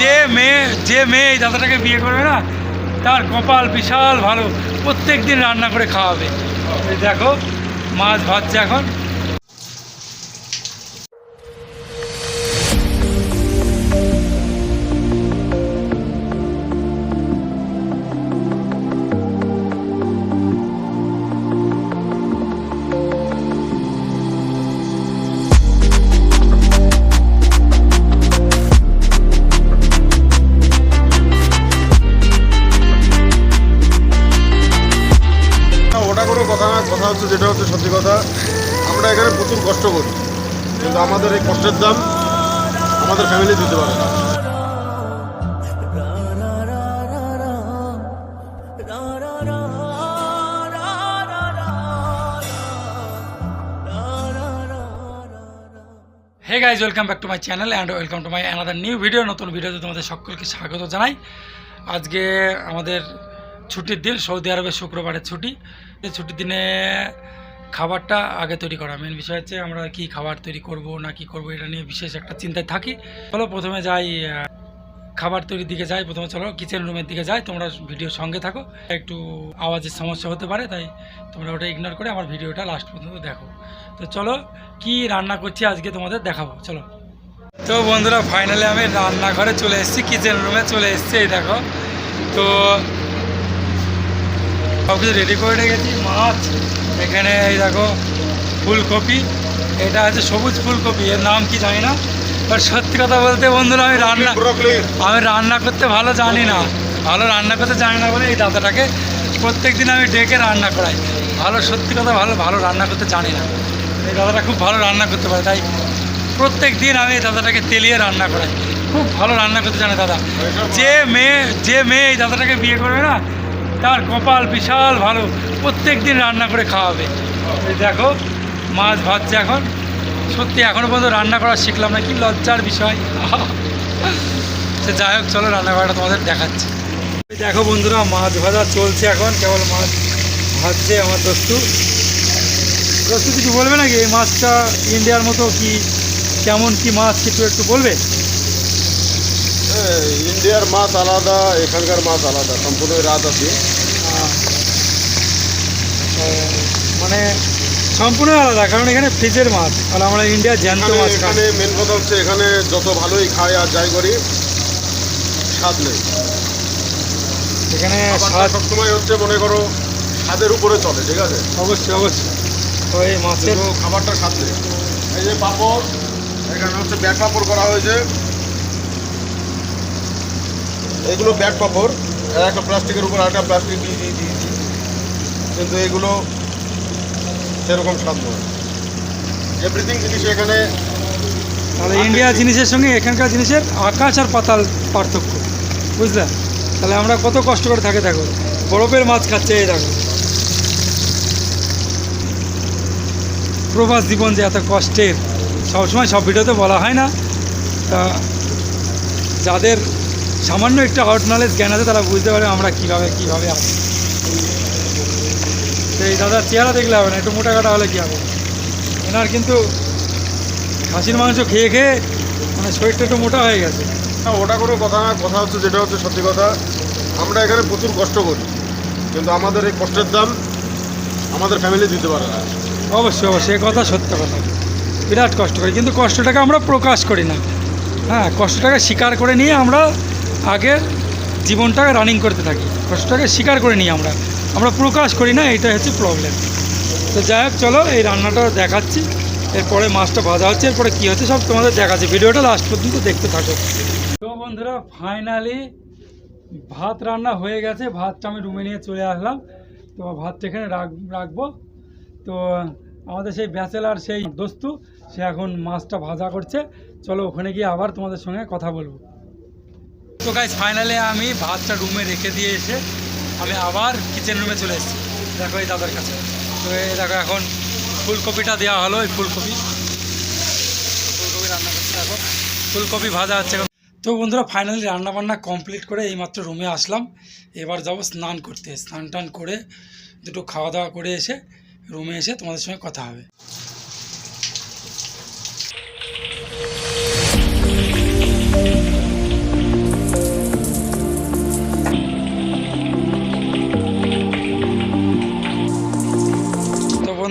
যে মেয়ে যে মেয়ে এই দাদাটাকে বিয়ে করবে না, তার কপাল বিশাল ভালো। প্রত্যেক দিন রান্না করে খাওয়াবে। দেখো, মাছ ভাজছে এখন। কথা, আমরা এখানে প্রচুর কষ্ট করি। কিন্তু আমাদের এই কষ্টের দাম আমাদের ফ্যামিলি দিতে পারে না। Hey guys welcome back to my channel and welcome to my another new video নতুন ভিডিওতে তোমাদের সকলকে স্বাগত জানাই। আজকে আমাদের ছুটির দিন, সৌদি আরবের শুক্রবারের ছুটি। এই ছুটির দিনে খাবারটা আগে তৈরি করা। মেন বিষয় হচ্ছে আমরা কি খাবার তৈরি করব, না কি করব, এটা নিয়ে বিশেষ একটা চিন্তায় থাকি। চলো প্রথমে যাই খাবার তৈরির দিকে যাই। প্রথমে চলো কিচেন রুমের দিকে যাই। তোমরা ভিডিও সঙ্গে থাকো। একটু আওয়াজের সমস্যা হতে পারে, তাই তোমরা ওটা ইগনোর করে আমার ভিডিওটা লাস্ট পর্যন্ত দেখো। তো চলো, কি রান্না করছি আজকে তোমাদের দেখাবো। চলো। তো বন্ধুরা ফাইনালি আমি রান্নাঘরে চলে এসেছি কিচেন রুমে চলে এসেছি, এই দেখো। তো সব কিছু রেডি করে রেখেছি, মাছ, এখানে এই দেখো ফুলকপি, এটা হচ্ছে সবুজ ফুলকপি, এর নাম কি জানি না বাট সত্যি কথা বলতে বন্ধুরা, আমি রান্না আমি রান্না করতে ভালো জানি না, ভালো রান্না করতে জানি না বলে এই দাদাটাকে প্রত্যেক দিন আমি ডেকে রান্না করাই, ভালো, সত্যি কথা ভালো ভালো রান্না করতে জানি না, এই দাদাটা খুব ভালো রান্না করতে পারে, তাই প্রত্যেক দিন আমি এই দাদাটাকে তেলিয়ে রান্না করাই, খুব ভালো রান্না করতে জানে দাদা, যে মেয়ে যে মেয়ে এই দাদাটাকে বিয়ে করবে না তার কপাল বিশাল ভালো। প্রত্যেক দিন রান্না করে খাওয়াবে। দেখো, মাছ ভাজছে এখন। সত্যি এখনও পর্যন্ত রান্না করা শিখলাম না, কি লজ্জার বিষয়। সে যাই হোক, চলো রান্না করাটা তোমাদের দেখাচ্ছি। দেখো বন্ধুরা, মাছ ভাজা চলছে এখন। কেবল মাছ ভাজছে আমার দোস্তু। দোস্তু, কিছু বলবে নাকি? এই মাছটা ইন্ডিয়ার মতো কি, কেমন কি মাছ কিছু একটু বলবে? ইন্ডিয়ার মাছ আলাদা এখানকার মাছ আলাদা সম্পূর্ণ রাত আছে। মানে সম্পূর্ণ আলাদা কারণ এখানে ফ্রিজের মাছ আর আমরা ইন্ডিয়ার জ্যান্ত মাছ এখানে মেন কথা হচ্ছে এখানে যত ভালোই খাই আর যাই করি স্বাদ নেই। এখানে স্বাদ সবসময় হচ্ছে মনে করো স্বাদের উপরে চলে ঠিক আছে? অবশ্যই অবশ্যই। তো এই মাছের খাবারটা স্বাদ নেই। এই যে পাপড় এখানে হচ্ছে ব্যাট পাপড় করা হয়েছে। এগুলো ব্যাট পাপড় একটা প্লাস্টিকের উপর একটা প্লাস্টিক দিয়ে দিয়ে দিয়েছি কিন্তু এগুলো সেরকম স্বাদ নয়। এভরিথিং জিনিস এখানে তাহলে ইন্ডিয়া জিনিসের সঙ্গে এখানকার জিনিসের আকাশ আর পাতাল পার্থক্য বুঝলে? তাহলে আমরা কত কষ্ট করে থাকে দেখো। বরফের মাছ খাচ্ছে এই দেখো। প্রবাস জীবন যে এত কষ্টের সবসময় সব ভিডিওতে বলা হয় না। তা যাদের সামান্য একটা আউট নলেজ জ্ঞান আছে তারা বুঝতে পারে আমরা কীভাবে কীভাবে তো এই দাদার চেহারা দেখলে হবে না একটু মোটা কাটা হলে কী হবে? এনার কিন্তু খাসির মাংস খেয়ে খেয়ে মানে শরীরটা একটু মোটা হয়ে গেছে। না ওটা কোনো কথা না কথা হচ্ছে যেটা হচ্ছে সত্যি কথা। আমরা এখানে প্রচুর কষ্ট করি কিন্তু আমাদের এই কষ্টের দাম আমাদের ফ্যামিলি দিতে পারে না। অবশ্যই অবশ্যই এ কথা সত্য কথা। বিরাট কষ্ট করি কিন্তু কষ্টটাকে আমরা প্রকাশ করি না। হ্যাঁ কষ্টটাকে স্বীকার করে নিয়ে আমরা আগের জীবনটাকে রানিং করতে থাকি। কষ্টটাকে স্বীকার করে নিই আমরা। আমরা প্রকাশ করি না, এটাই হচ্ছে প্রবলেম তো যাই হোক, চলো এই রান্নাটা দেখাচ্ছি। এরপরে মাছটা ভাজা হচ্ছে, এরপরে কী হচ্ছে সব তোমাদের দেখাচ্ছি। ভিডিওটা লাস্ট পর্যন্ত দেখতে থাকো। তো বন্ধুরা ফাইনালি ভাত রান্না হয়ে গেছে। ভাতটা আমি রুমে নিয়ে চলে আসলাম। তো ভাতটা এখানে রাখ, রাখব। তো আমাদের সেই ব্যাচেলার, সেই দোস্তু, সে এখন মাছটা ভাজা করছে। চলো ওখানে গিয়ে আবার তোমাদের সঙ্গে কথা বলব। তো গাইজ ফাইনালে আমি ভাতটা রুমে রেখে দিয়ে এসে আমি আবার কিচেন রুমে চলে এসেছি। দেখো এই দাদার কাছে। তো এই দেখো এখন ফুলকপিটা দেওয়া হলো এই ফুলকপি। ফুলকপি রান্না করছে দেখো। ফুলকপি ভাজা হচ্ছে তো বন্ধুরা ফাইনালি রান্না বান্না কমপ্লিট করে এইমাত্র রুমে আসলাম। এবার যাব স্নান করতে। স্নান টান করে দুটো খাওয়া দাওয়া করে এসে রুমে এসে তোমাদের সঙ্গে কথা হবে।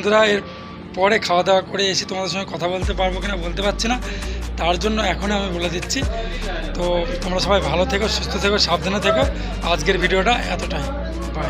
বন্ধুরা, এর পরে খাওয়া দাওয়া করে এসে তোমাদের সঙ্গে কথা বলতে পারব কিনা বলতে পারছি না। তার জন্য এখন আমি বলে দিচ্ছি। তো তোমরা সবাই ভালো থেকো, সুস্থ থেকো, সাবধানে থেকো। আজকের ভিডিওটা এতটাই। বাই